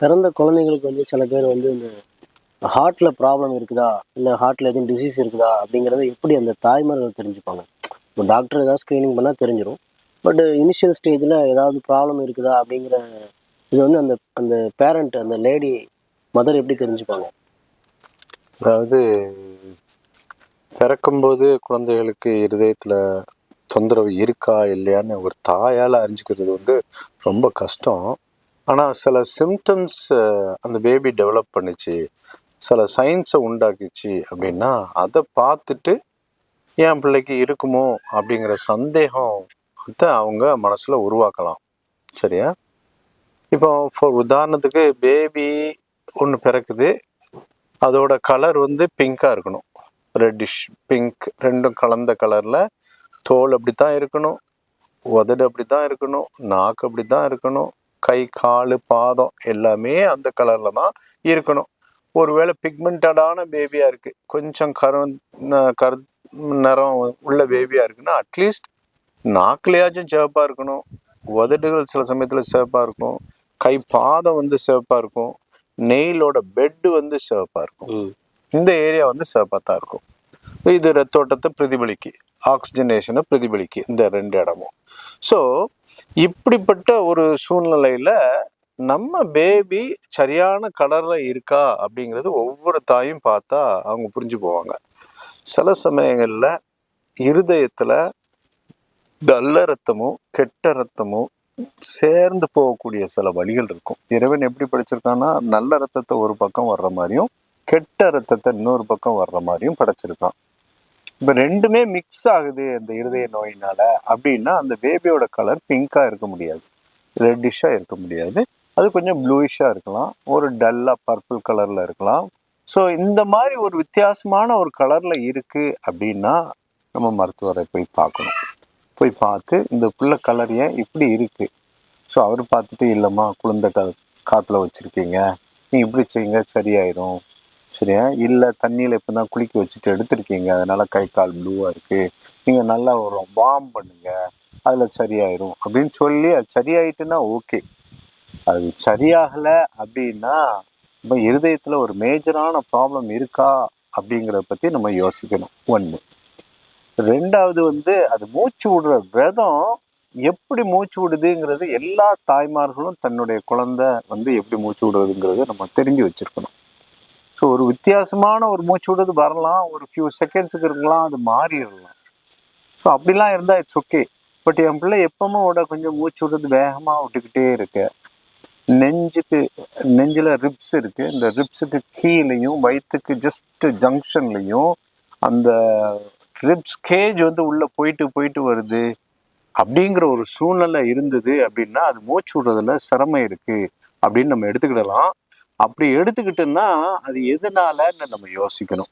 பிறந்த குழந்தைங்களுக்கு வந்து சில பேர் வந்து இந்த ஹார்ட்டில் ப்ராப்ளம் இருக்குதா? இல்லை ஹார்ட்டில் எதுவும் டிசீஸ் இருக்குதா? அப்படிங்கிறத எப்படி அந்த தாய்மார்கள் தெரிஞ்சுப்பாங்க? இப்போ டாக்டர் ஏதாவது ஸ்க்ரீனிங் பண்ணால் தெரிஞ்சிடும் பட் இனிஷியல் ஸ்டேஜில் ஏதாவது ப்ராப்ளம் இருக்குதா? அப்படிங்கிற இது வந்து அந்த அந்த பேரண்ட் அந்த லேடி மதர் எப்படி தெரிஞ்சுப்பாங்க? அதாவது பிறக்கும்போது குழந்தைகளுக்கு இருதயத்தில் தொந்தரவு இருக்கா? இல்லையான்னு ஒரு தாயால் அறிஞ்சிக்கிறது வந்து ரொம்ப கஷ்டம். ஆனால் சில சிம்டம்ஸ் அந்த பேபி டெவலப் பண்ணுச்சு. சில சயின்ஸை உண்டாக்கிச்சு அப்படின்னா அதை பார்த்துட்டு என் பிள்ளைக்கு இருக்குமோ அப்படிங்கிற சந்தேகம் அவங்க மனசில் உருவாக்கலாம். சரியா? இப்போ ஃபார் உதாரணத்துக்கு பேபி ஒன்று பிறக்குது. அதோட கலர் வந்து பிங்காக இருக்கணும். ரெட்டிஷ் பிங்க் ரெண்டும் கலந்த கலரில் தோல் அப்படி தான் இருக்கணும். உதடு அப்படி தான் இருக்கணும். நாக்கு அப்படி தான் இருக்கணும். கை கால் பாதம் எல்லாமே அந்த கலரில் தான் இருக்கணும். ஒருவேளை பிக்மெண்டடான பேபியாக இருக்குது கொஞ்சம் கரு கரு நிறம் உள்ள பேபியாக இருக்குன்னா அட்லீஸ்ட் நாக்குலையாச்சும் சிவப்பாக இருக்கணும். உதடுகள் சில சமயத்தில் சிவப்பாக இருக்கும். கை பாதம் வந்து சிவப்பாக இருக்கும். நெயிலோட பெட்டு வந்து சிவப்பாக இருக்கும். இந்த ஏரியா வந்து சிவப்பாக தான் இருக்கும். இது ரத்தோட்டத்தை பிரதிபலிக்கு ஆக்சிஜனேஷனை பிரதிபலிக்கு இந்த ரெண்டு இடமும் ஸோ இப்படிப்பட்ட ஒரு சூழ்நிலையில் நம்ம பேபி சரியான கலரில் இருக்கா அப்படிங்கிறது ஒவ்வொரு தாயும் பார்த்தா அவங்க புரிஞ்சு போவாங்க. சில சமயங்களில் இருதயத்தில் நல்ல ரத்தமும் கெட்ட ரத்தமும் சேர்ந்து போகக்கூடிய சில வழிகள் இருக்கும். இறைவன் எப்படி படிச்சிருக்கான்னா நல்ல ரத்தத்தை ஒரு பக்கம் வர்ற மாதிரியும் கெட்ட ரத்தத்தை இன்னொரு பக்கம் வர்ற மாதிரியும் படைச்சிருக்கான். இப்போ ரெண்டுமே மிக்ஸ் ஆகுது அந்த இருதய நோயினால. அப்படின்னா அந்த பேபியோட கலர் பிங்காக இருக்க முடியாது. ரெட்டிஷாக இருக்க முடியாது. அது கொஞ்சம் ப்ளூயிஷாக இருக்கலாம். ஒரு டல்லாக பர்பிள் கலரில் இருக்கலாம். ஸோ இந்த மாதிரி ஒரு வித்தியாசமான ஒரு கலரில் இருக்குது அப்படின்னா நம்ம மருத்துவரை போய் பார்க்கணும். போய் பார்த்து இந்த புள்ள கலர் ஏன் இப்படி இருக்குது ஸோ அவர் பார்த்துட்டு இல்லைம்மா குழந்தை கா காற்றுல வச்சுருக்கீங்க. நீ இப்படி செய்யுங்க சரியாயிரும். சரியா? இல்லை தண்ணியில் இப்போ தான் குளிக்க வச்சுட்டு எடுத்திருக்கீங்க. அதனால கை கால் ப்ளூவாக இருக்குது நீங்கள் நல்லா ஒரு வார்ம் பண்ணுங்கள் அதில் சரியாயிரும். அப்படின்னு சொல்லி அது சரியாயிட்டுன்னா ஓகே அது சரியாகலை அப்படின்னா நம்ம இருதயத்தில் ஒரு மேஜரான ப்ராப்ளம் இருக்கா அப்படிங்கிறத பற்றி நம்ம யோசிக்கணும். ஒன்று ரெண்டாவது வந்து அது மூச்சு விடுற விதம் எப்படி மூச்சு விடுதுங்கிறது எல்லா தாய்மார்களும் தன்னுடைய குழந்தை வந்து எப்படி மூச்சு விடுறதுங்கிறது நம்ம தெரிஞ்சு வச்சிருக்கணும். ஸோ ஒரு வித்தியாசமான ஒரு மூச்சு விடுறது வரலாம். ஒரு ஃபியூ செகண்ட்ஸுக்கு இருக்கலாம். அது மாறிடலாம். ஸோ அப்படிலாம் இருந்தால் இட்ஸ் ஓகே பட் என் பிள்ளை எப்பவுமே விட கொஞ்சம் மூச்சு விடுறது வேகமாக விட்டுக்கிட்டே இருக்கு. நெஞ்சுக்கு நெஞ்சில் ரிப்ஸ் இருக்குது இந்த ரிப்ஸுக்கு கீழேயும் வயிற்றுக்கு ஜஸ்ட் ஜங்ஷன்லையும் அந்த ரிப்ஸ் கேஜ் வந்து உள்ளே போயிட்டு போயிட்டு வருது. அப்படிங்கிற ஒரு சூழ்நிலை இருந்தது அப்படின்னா அது மூச்சு விடுறதுல சிரமம் இருக்குது அப்படின்னு நம்ம எடுத்துக்கிடலாம். அப்படி எடுத்துக்கிட்டோன்னா அது எதனாலன்னு நம்ம யோசிக்கணும்.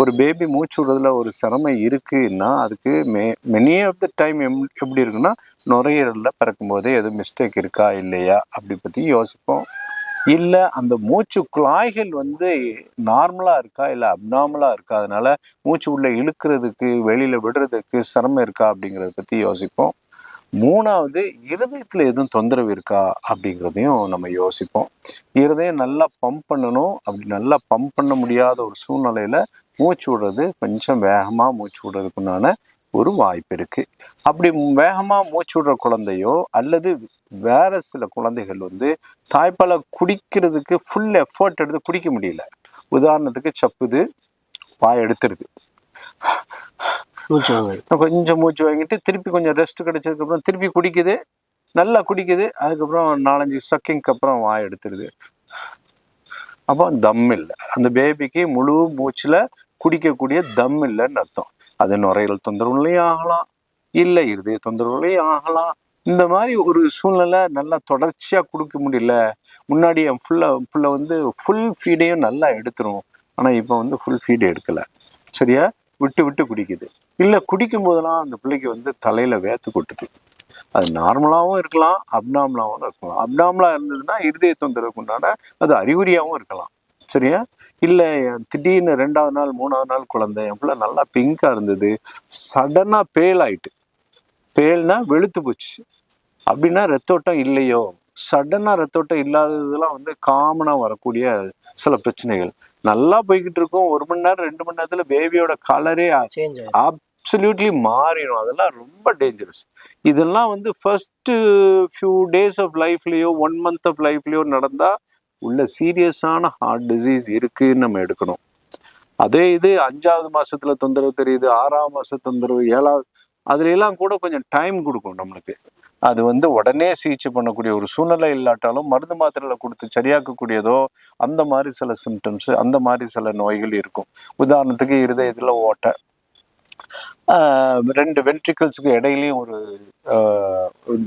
ஒரு பேபி மூச்சு விடுறதுல ஒரு சிரமம் இருக்குன்னா அதுக்கு may many of the time M எப்படி இருக்குன்னா நுரையீரலில் பிறக்கும்போதே எதுவும் மிஸ்டேக் இருக்கா இல்லையா அப்படி பற்றி யோசிப்போம். இல்லை அந்த மூச்சு குழாய்கள் வந்து நார்மலாக இருக்கா இல்லை அப்நார்மலாக இருக்கா அதனால மூச்சு உள்ளே இழுக்கிறதுக்கு வெளியில் விடுறதுக்கு சிரமம் இருக்கா அப்படிங்கிறத பற்றி யோசிப்போம். மூணாவது இருதயத்தில் எதுவும் தொந்தரவு இருக்கா அப்படிங்கிறதையும் நம்ம யோசிப்போம். இருதயம் நல்லா பம்ப் பண்ணணும். அப்படி நல்லா பம்ப் பண்ண முடியாத ஒரு சூழ்நிலையில் மூச்சு விடுறது கொஞ்சம் வேகமாக மூச்சு விடுறதுக்குண்டான ஒரு வாய்ப்பு இருக்குது அப்படி வேகமாக மூச்சு விடுற குழந்தையோ அல்லது வேற சில குழந்தைகள் வந்து தாய்ப்பாலை குடிக்கிறதுக்கு ஃபுல் எஃபர்ட் எடுத்து குடிக்க முடியல. உதாரணத்துக்கு சப்புது வாய் எடுத்துருது. மூச்சு வாங்க கொஞ்சம் மூச்சு வாங்கிட்டு திருப்பி கொஞ்சம் ரெஸ்ட் கிடைச்சதுக்கப்புறம் திருப்பி குடிக்குது. நல்லா குடிக்குது. அதுக்கப்புறம் நாலஞ்சு சக்கிங்க்கு அப்புறம் வாய் எடுத்துருது. அப்போ தம் இல்லை. அந்த பேபிக்கு முழு மூச்சில் குடிக்கக்கூடிய தம் இல்லைன்னு அர்த்தம். அது நுரையீரல் தொந்தரவுலையும் ஆகலாம். இல்லை இருதய தொந்தரவுலையும் ஆகலாம். இந்த மாதிரி ஒரு சூழ்நிலை நல்லா தொடர்ச்சியாக கொடுக்க முடியல. முன்னாடி என் ஃபுல்லாக ஃபுல்லாக வந்து ஃபுல் ஃபீடையும் நல்லா எடுத்துரும். ஆனால் இப்போ வந்து ஃபுல் ஃபீடு எடுக்கலை. சரியா? விட்டு விட்டு குடிக்குது. இல்லை குடிக்கும் போதெல்லாம் அந்த பிள்ளைக்கு வந்து தலையில் வேத்து கொட்டுது. அது நார்மலாகவும் இருக்கலாம் அப்னாமலாகவும் இருக்கலாம். அப்னாமலாக இருந்ததுன்னா இருதய தொந்தரவுக்கு உண்டான அது அறிகுறியாகவும் இருக்கலாம். சரியா? இல்லை திடீர்னு ரெண்டாவது நாள் மூணாவது நாள் குழந்தை என் பிள்ளை நல்லா பிங்காக இருந்தது சடனாக பேல் ஆயிட்டு. பேல்னா வெளுத்து போச்சு. அப்படின்னா ரத்தோட்டம் இல்லையோ? சடனாக ரத்தோட்டம் இல்லாததெல்லாம் வந்து காமனாக வரக்கூடிய சில பிரச்சனைகள். நல்லா போய்கிட்டு இருக்கும். ஒரு மணி நேரம் ரெண்டு மணி நேரத்தில் பேபியோட கலரே அப்சல்யூட்லி மாறிடும் அதெல்லாம் ரொம்ப டேஞ்சரஸ் இதெல்லாம் வந்து ஃபர்ஸ்ட் ஃபியூ டேஸ் ஆஃப் லைஃப்லயோ ஒன் மந்த் ஆஃப் லைஃப்லயோ நடந்தா உள்ள சீரியஸான ஹார்ட் டிசீஸ் இருக்குன்னு நம்ம எடுக்கணும். அதே இது அஞ்சாவது மாசத்துல தொந்தரவு தெரியுது. ஆறாவது மாச தொந்தரவு ஏழாவது அதுல எல்லாம் கூட கொஞ்சம் டைம் கொடுக்கும் நம்மளுக்கு. அது வந்து உடனே சிகிச்சை பண்ணக்கூடிய ஒரு சூழ்நிலை இல்லாட்டாலும் மருந்து மாத்திரையில் கொடுத்து சரியாக்கக்கூடியதோ அந்த மாதிரி சில சிம்டம்ஸ் அந்த மாதிரி சில நோய்கள் இருக்கும். உதாரணத்துக்கு இருதயத்தில் ஓட்டை. ரெண்டு வென்ட்ரிக்கல்ஸுக்கு இடையிலையும் ஒரு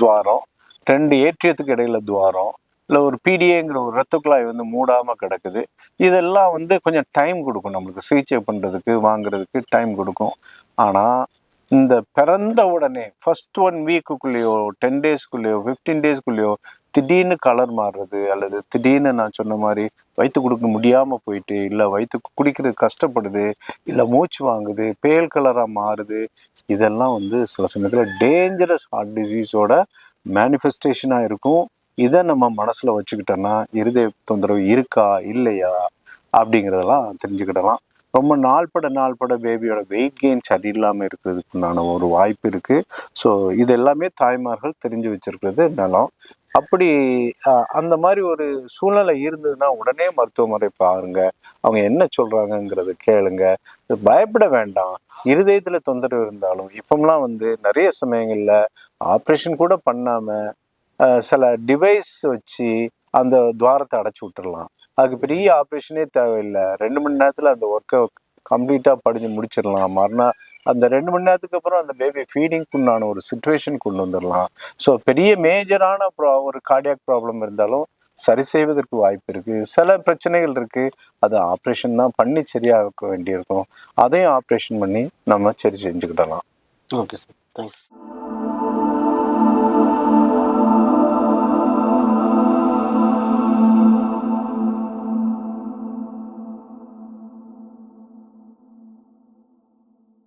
துவாரம். ரெண்டு ஏற்றியத்துக்கு இடையில துவாரம். இல்லை ஒரு பிடிஏங்கிற ஒரு ரத்த குழாய் வந்து மூடாமல் கிடக்குது. இதெல்லாம் வந்து கொஞ்சம் டைம் கொடுக்கும் நம்மளுக்கு. சிகிச்சை பண்ணுறதுக்கு வாங்குறதுக்கு டைம் கொடுக்கும். ஆனால் இந்த பிறந்த உடனே ஃபர்ஸ்ட் ஒன் வீக்குக்குள்ளேயோ டென் டேஸ்க்குள்ளேயோ ஃபிஃப்டீன் டேஸ்க்குள்ளேயோ திடீர்னு கலர் மாறுறது அல்லது திடீர்னு நான் சொன்ன மாதிரி வயிற்று கொடுக்க முடியாமல் போயிட்டு இல்லை வயிற்று குடிக்கிறது கஷ்டப்படுது இல்லை மூச்சு வாங்குது பேல் கலராக மாறுது இதெல்லாம் வந்து சில சமயத்தில் டேஞ்சரஸ் ஹார்ட் டிசீஸோட மேனிஃபெஸ்டேஷனாக இருக்கும். இதை நம்ம மனசில் வச்சுக்கிட்டோன்னா இருதய தொந்தரவு இருக்கா இல்லையா அப்படிங்கிறதெல்லாம் தெரிஞ்சுக்கிடலாம். ரொம்ப நாள்பட நாள்பட பேபியோட வெயிட் கெயின் சரியில்லாமல் இருக்கிறதுக்குண்டான ஒரு வாய்ப்பு இருக்குது ஸோ இது எல்லாமே தாய்மார்கள் தெரிஞ்சு வச்சிருக்கிறது நலம். அப்படி அந்த மாதிரி ஒரு சூழ்நிலை இருந்ததுன்னா உடனே மருத்துவமனை பாருங்க. அவங்க என்ன சொல்றாங்கங்கிறத கேளுங்க. பயப்பட வேண்டாம். இருதயத்துல தொந்தரவு இருந்தாலும் இப்போம்லாம் வந்து நிறைய சமயங்கள்ல ஆப்ரேஷன் கூட பண்ணாம சில டிவைஸ் வச்சு அந்த துவாரத்தை அடைச்சி விட்டுடலாம் அதுக்கு பெரிய ஆப்ரேஷனே தேவையில்லை. ரெண்டு மணி நேரத்தில் அந்த ஒர்க்கை கம்ப்ளீட்டாக படிஞ்சு முடிச்சிடலாம். மறுநாள் அந்த ரெண்டு மணி நேரத்துக்கு அப்புறம் அந்த பேபி ஃபீடிங்க்குண்டான ஒரு சுச்சுவேஷன் கொண்டு வந்துடலாம். ஸோ பெரிய மேஜரான ப்ரா ஒரு கார்டியாக் ப்ராப்ளம் இருந்தாலும் சரி செய்வதற்கு வாய்ப்பு இருக்குது சில பிரச்சனைகள் இருக்குது அதை ஆப்ரேஷன் தான் பண்ணி சரியாக வேண்டியிருக்கும். அதையும் ஆப்ரேஷன் பண்ணி நம்ம சரி செஞ்சுக்கிடலாம். Okay sir thank you